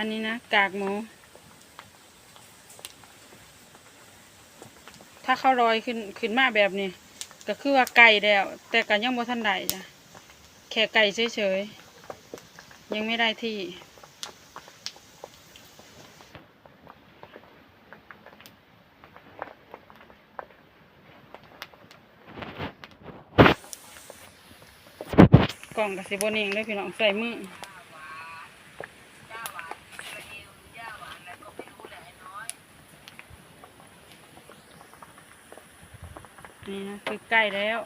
อันนี้นะ กากหมู ถ้าเขาลอยขึ้นขึ้นมาแบบนี้ ก็คือว่าไก่แล้ว แต่ก็ยังบ่ทันได้จ้ะแค่ไก่เฉยๆ ยังไม่ได้ที่กล่องกับสิบนิ่งเลยพี่น้องใส่มือ นี่นะคือไก่แล้ว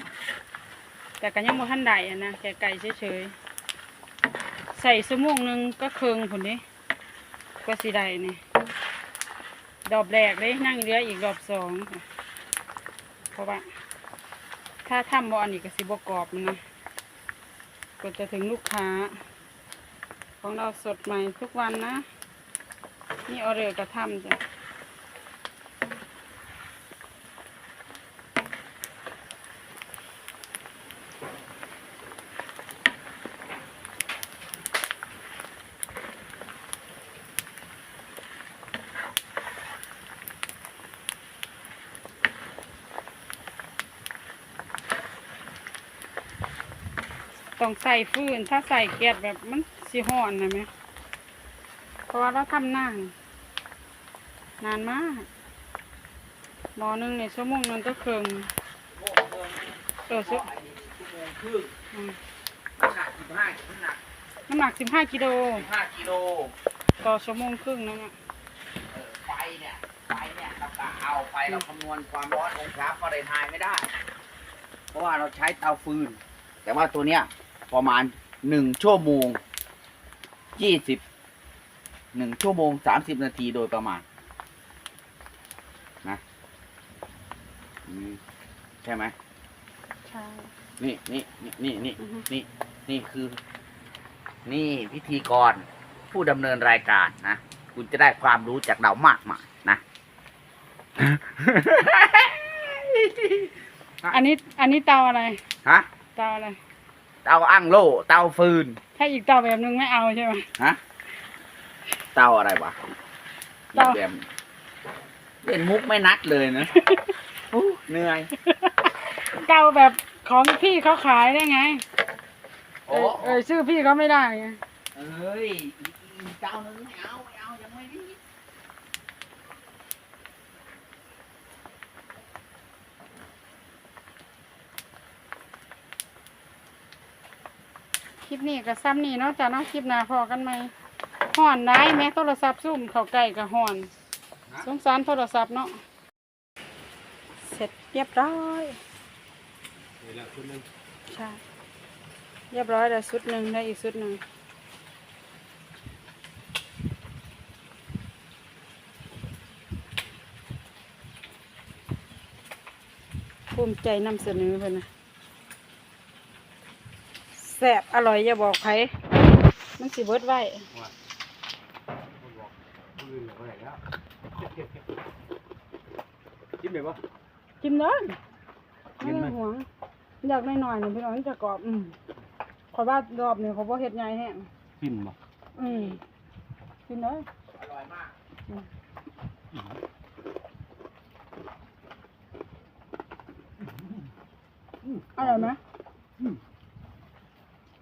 แต่ก็ยังบ่ทันได้อะนะแค่ไก่เฉยๆ ใส่สมงหนึ่งก็เคืองผลนี้ก็สิได้นี่ดอกแรกเลยนั่งเรืออีกดอกสองเพราะว่า ถ้าทำบอันนี้ก็สิบกรอบนะก็จะถึงลูกค้า ของเราสดใหม่ทุกวันนะ นี่ออเดอร์กระทำจ้ะ ต้องใส่ฟืน ถ้าใส่แก๊สแบบมันสิห่อนนะไหมเพราะว่าเราทำนานนานมากหมอหนึงในชั่วโมงหนึงก็เคืองเออชั่วชั่วโมงครึ่งอืมน้ำหนักสิบห้าน้ำหนักน้ำหนักสิบห้ากิโลสิบห้ากิโลต่อชั่วโมงครึ่งนะเนี่ยเออไฟเนี่ยไฟเนี่ยเรากะเอาไฟเราคำนวณความร้อนองศาฟาเรนไฮต์ไม่ได้ เพราะว่าเราใช้เตาฟืน แต่ว่าตัวเนี้ย ประมาณหนึ่งชั่วโมงยี่สิบหนึ่งชั่วโมงสามสิบนาทีโดยประมาณนะอืมใช่ไหมใช่นี่นี่นี่นี่นี่อือฮึนี่นี่คือ นี่พิธีกรผู้ดำเนินรายการนะคุณจะได้ความรู้จากเรามากมายนะ อันนี้อันนี้เตาอะไรฮะเตาอะไร เตาอั้งโล่ เตาฟืน ถ้าอีกเตาแบบนึงไม่เอาใช่ไหมฮะเตาอะไรวะเตาอีกแบบเล่นมุกไม่นัดเลยนะอู้เหนื่อย เตาแบบของพี่เขาขายได้ไงเอโอ้อเออชื่อพี่เขาไม่ได้ไงเอ้ยอีกอีกเจ้าหนึงไม่เอาไม่เอายังไม่ดี ลิปนี้ก็ซ้ำนี่เนาะจ้ะเนาะคลิปหน้าพอกันไหมห่อนได้แม้โทรศัพท์ซุ่มเขาใกล้กับห่อน สงสารโทรศัพท์เนาะเสร็จเรียบร้อยนี่แหละชุดนึงใช่เรียบร้อยแล้วชุดหนึ่งได้อีกชุดหนึ่งภูมิใจนำเสนอเพื่อนนะ แซ่บอร่อยอย่าบอกใครมันสิเบิดไว้ว่าคนบอกคนอื่นบอกอะไรแล้วกินไหมวะกินเลยกิไม่นไหมต้องห่วงอยากได้หน่อยหนึ่งพี่น้องมันจะกรอบ อืมขอยว่ารอบเนี่ยเขาบ่เฮ็ดใหญ่แห้งกินบ่อืมกินเลยอร่อยมากอร่อยไหม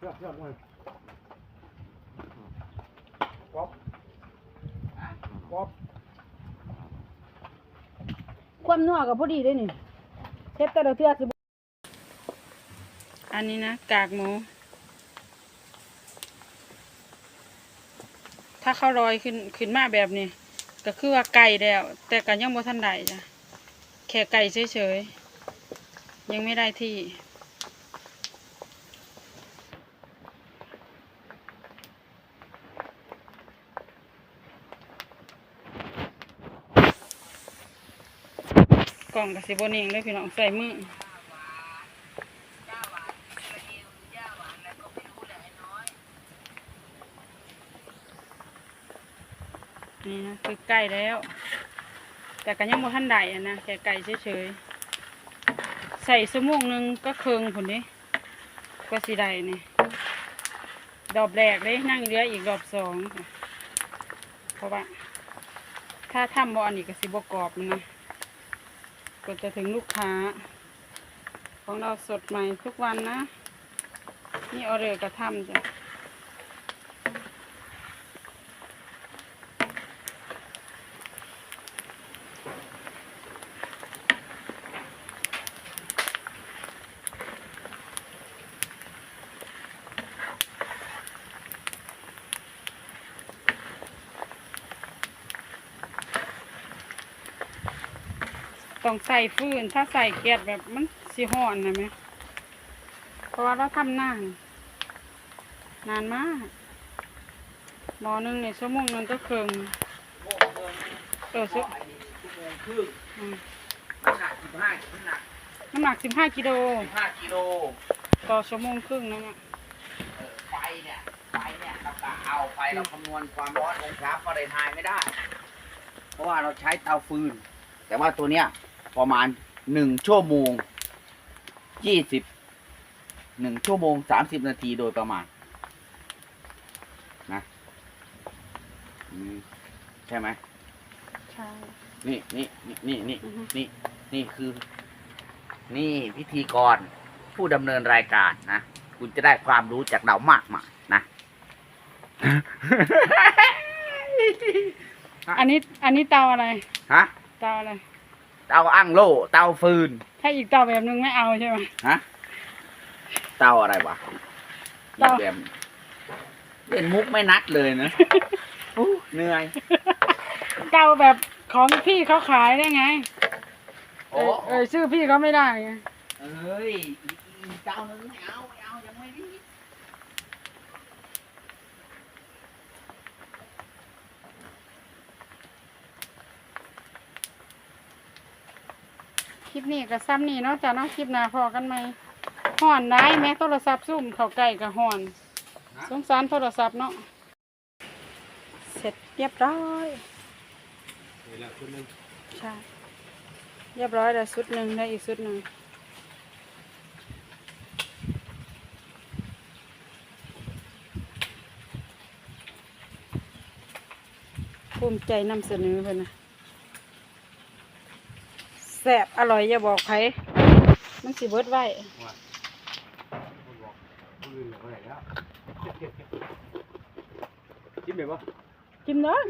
ยอดยอดเลยความนัวกับพอดีเลยนี่เทปแต่ละเทือสิอันนี้นะ กากหมู ถ้าเขาลอยขึ้นขึ้นมาแบบนี้ ก็คือว่าไก่แล้ว แต่ก็ยังบ่ทันได้จ้ะแค่ไก่เฉยๆ ยังไม่ได้ที่ ล่องกับสิบนิ่งเลยพี่น้องใส่มือนี่นะคือไก่แล้ว แต่ก็ยังบ่ทันได้อะนะแค่ไก่เฉยๆ ใส่สมุงหนึ่งก็เคืองผลนี้ก็สิได้นี่ดอกแรกเลยนั่งเรืออีกดอกสองเพราะว่าถ้าทำบอันนี้ก็สิบกรอบนะ ก็จะถึงลูกค้า ของเราสดใหม่ทุกวันนะ นี่ออเดอร์ก็ทำจ้ะ ต้องใส่ฟืนถ้าใส่แก๊สแบบมันสิห่อนนะไหมเพราะว่าเราทำนานนานมากหมอหนึงเนี่ยชั่วโมงหนึงก็เคืองโม่เมืองเออชั่วชั่วโมงครึ่งอืมน้ำหนักสิบห้าน้ำหนักน้ำหนักสิบห้ากิโลสิบห้ากิโลต่อชั่วโมงครึ่งนะเนี่ยเออไฟเนี่ยไฟเนี่ยเรากะเอาไฟเราคำนวณความร้อนองศาฟาเรนไฮน์ไม่ได้ เพราะว่าเราใช้เตาฟืน แต่ว่าตัวเนี้ย ประมาณหนึ่งชั่วโมงยี่สิบหนึ่งชั่วโมงสามสิบนาทีโดยประมาณนะอืมใช่ไหมใช่นี่นี่นี่นี่นี่อือฮึนี่นี่คือ นี่พิธีกรผู้ดำเนินรายการนะคุณจะได้ความรู้จากเรามากมายนะอันนี้อันนี้เตาอะไรฮะเตาอะไร เตาอั้งโล่เตาฟืน ถ้าอีกเตาแบบนึงไม่เอาใช่ไหมฮะ เตาอะไรวะเตาแบบเล่นมุกไม่นัดเลยนะอู้เหนื่อย เตาแบบของพี่เขาขายได้ไงเอโอ้อเออชื่อพี่เขาไม่ได้ไงเอ้ยอีอีเจ้านึงไม่เอาไม่เอายังไม่ดี คลิปนี้กับซ้ำนี่เนาะจ้ะเนาะคลิปหน้าพอกันไหมห่อนได้แม้โทรศัพท์ซุ่มเขาใกล้กับห่อน สงสารโทรศัพท์เนาะเสร็จเรียบร้อยใช่เรียบร้อยแล้วสุดหนึ่งได้อีกสุดหนึ่งภูมิใจนำเสนอเพิ่นนะ แซ่บอร่อยอย่าบอกใครมันสิเบิดไว้ว่าคนบอกปืนเหลือเท่าไหร่แล้วจิ้มเลยปะกินเนาะ